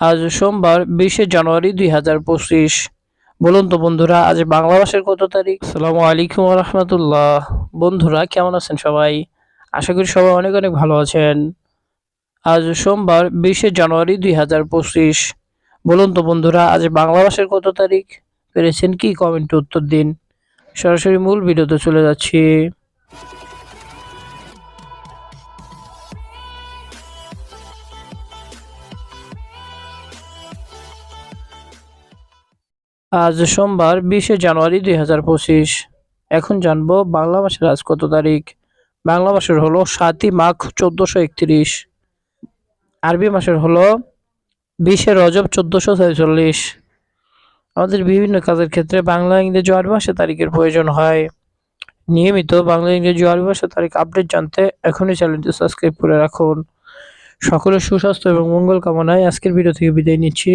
আজ সোমবার বিশে জানুয়ারি দুই হাজার পঁচিশ। বলুন তো বন্ধুরা, আজ বাংলা মাসের কত তারিখ? আসসালামু আলাইকুম রহমতুল্লাহ। বন্ধুরা, কেমন আছেন সবাই? আশা করি সবাই অনেক অনেক ভালো আছেন। আজ সোমবার বিশে জানুয়ারি দুই হাজার পঁচিশ। বলুন তো বন্ধুরা, আজ বাংলা মাসের কত তারিখ? পেরেছেন কি কমেন্টে উত্তর দিন। সরাসরি মূল ভিডিওতে চলে যাচ্ছি। আজ সোমবার বিশে জানুয়ারি দুই হাজার পঁচিশ। এখন জানব বাংলা মাসের আজ কত তারিখ। বাংলা মাসের হলো সাতই মাঘ চোদ্দশো একত্রিশ। আরবি মাসের হলো বিশে রজব চোদ্দশো ছেচল্লিশ আমাদের বিভিন্ন কাজের ক্ষেত্রে বাংলা, ইংরেজি আরবি মাসের তারিখের প্রয়োজন হয়। নিয়মিত বাংলা, ইংরেজি আরবি মাসের তারিখ আপডেট জানতে এখনই চ্যানেলটি সাবস্ক্রাইব করে রাখুন। সকলের সুস্বাস্থ্য এবং মঙ্গল কামনায় আজকের ভিডিও থেকে বিদায় নিচ্ছি।